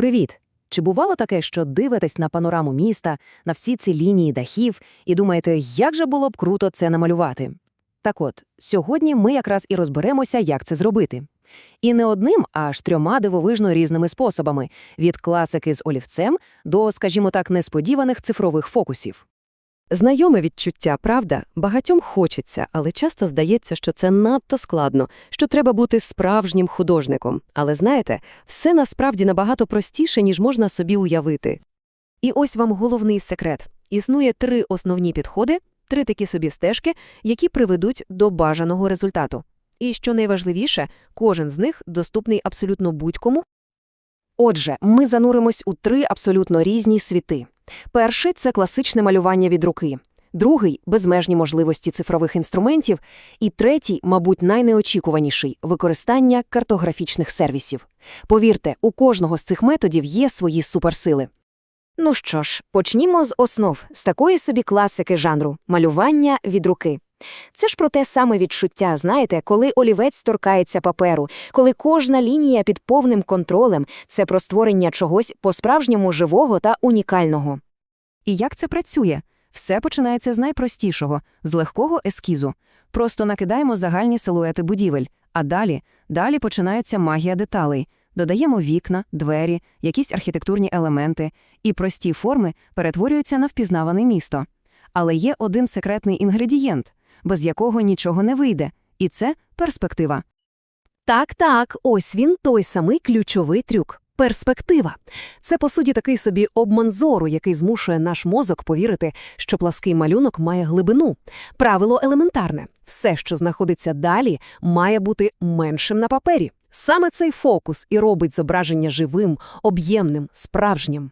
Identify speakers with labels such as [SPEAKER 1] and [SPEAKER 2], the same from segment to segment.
[SPEAKER 1] Привіт! Чи бувало таке, що дивитесь на панораму міста, на всі ці лінії дахів і думаєте, як же було б круто це намалювати? Так от, сьогодні ми якраз і розберемося, як це зробити. І не одним, а аж трьома дивовижно різними способами – від класики з олівцем до, скажімо так, несподіваних цифрових фокусів.
[SPEAKER 2] Знайоме відчуття, правда? Багатьом хочеться, але часто здається, що це надто складно, що треба бути справжнім художником. Але знаєте, все насправді набагато простіше, ніж можна собі уявити. І ось вам головний секрет. Існує три основні підходи, три такі собі стежки, які приведуть до бажаного результату. І що найважливіше, кожен з них доступний абсолютно будь-кому,
[SPEAKER 1] Отже, ми зануримось у три абсолютно різні світи. Перший – це класичне малювання від руки. Другий – безмежні можливості цифрових інструментів. І третій, мабуть, найнеочікуваніший – використання картографічних сервісів. Повірте, у кожного з цих методів є свої суперсили. Ну що ж, почнімо з основ, з такої собі класики жанру – малювання від руки. Це ж про те саме відчуття, знаєте, коли олівець торкається паперу, коли кожна лінія під повним контролем – це про створення чогось по-справжньому живого та унікального. І як це працює? Все починається з найпростішого – з легкого ескізу. Просто накидаємо загальні силуети будівель, а далі, далі починається магія деталей. Додаємо вікна, двері, якісь архітектурні елементи, і прості форми перетворюються на впізнаване місто. Але є один секретний інгредієнт, без якого нічого не вийде, і це перспектива. Так-так, ось він той самий ключовий трюк. Перспектива. Це, по суті, такий собі обман зору, який змушує наш мозок повірити, що плаский малюнок має глибину. Правило елементарне. Все, що знаходиться далі, має бути меншим на папері. Саме цей фокус і робить зображення живим, об'ємним, справжнім.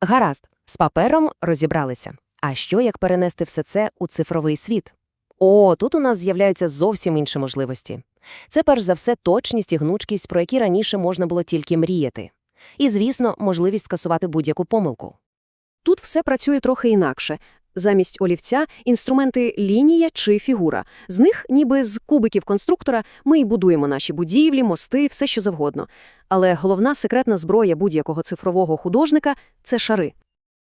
[SPEAKER 1] Гаразд, з папером розібралися. А що, як перенести все це у цифровий світ? О, тут у нас з'являються зовсім інші можливості. Це перш за все точність і гнучкість, про які раніше можна було тільки мріяти. І, звісно, можливість скасувати будь-яку помилку. Тут все працює трохи інакше. Замість олівця – інструменти лінія чи фігура. З них, ніби з кубиків конструктора, ми й будуємо наші будівлі, мости, все що завгодно. Але головна секретна зброя будь-якого цифрового художника – це шари.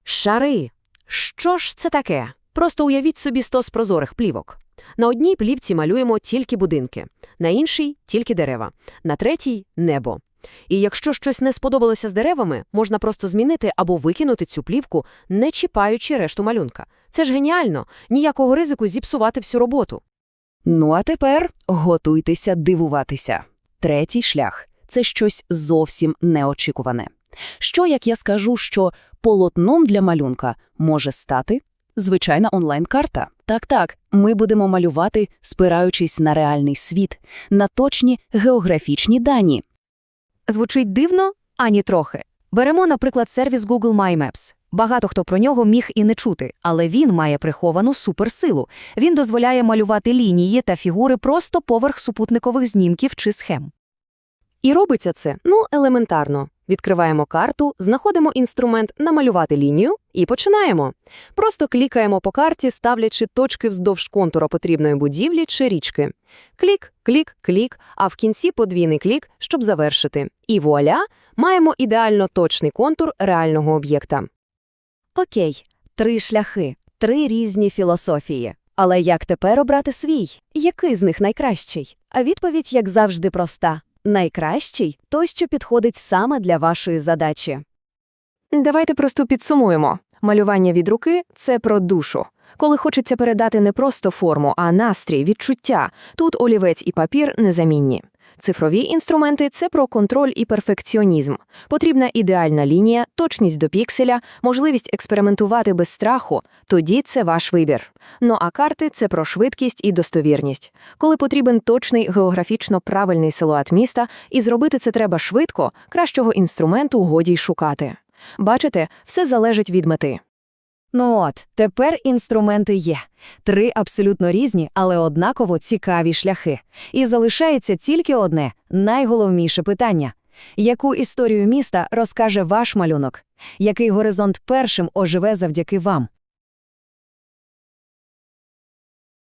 [SPEAKER 1] Шари! Що ж це таке? Просто уявіть собі стос прозорих плівок. На одній плівці малюємо тільки будинки, на іншій – тільки дерева, на третій – небо. І якщо щось не сподобалося з деревами, можна просто змінити або викинути цю плівку, не чіпаючи решту малюнка. Це ж геніально, ніякого ризику зіпсувати всю роботу. Ну а тепер готуйтеся дивуватися. Третій шлях – це щось зовсім неочікуване. Що, як я скажу, що полотном для малюнка може стати звичайна онлайн-карта? Так-так, ми будемо малювати, спираючись на реальний світ, на точні географічні дані. Звучить дивно, ані трохи. Беремо, наприклад, сервіс Google My Maps. Багато хто про нього міг і не чути, але він має приховану суперсилу. Він дозволяє малювати лінії та фігури просто поверх супутникових знімків чи схем. І робиться це, ну, елементарно. Відкриваємо карту, знаходимо інструмент «Намалювати лінію» і починаємо. Просто клікаємо по карті, ставлячи точки вздовж контура потрібної будівлі чи річки. Клік, клік, клік, а в кінці подвійний клік, щоб завершити. І вуаля, маємо ідеально точний контур реального об'єкта. Окей, три шляхи, три різні філософії. Але як тепер обрати свій? Який з них найкращий? А відповідь, як завжди, проста. Найкращий – той, що підходить саме для вашої задачі. Давайте просто підсумуємо. Малювання від руки – це про душу. Коли хочеться передати не просто форму, а настрій, відчуття, тут олівець і папір незамінні. Цифрові інструменти – це про контроль і перфекціонізм. Потрібна ідеальна лінія, точність до пікселя, можливість експериментувати без страху – тоді це ваш вибір. Ну а карти – це про швидкість і достовірність. Коли потрібен точний географічно правильний силует міста, і зробити це треба швидко, кращого інструменту годі й шукати. Бачите, все залежить від мети. Ну от, тепер інструменти є. Три абсолютно різні, але однаково цікаві шляхи. І залишається тільки одне найголовніше питання. Яку історію міста розкаже ваш малюнок? Який горизонт першим оживе завдяки вам?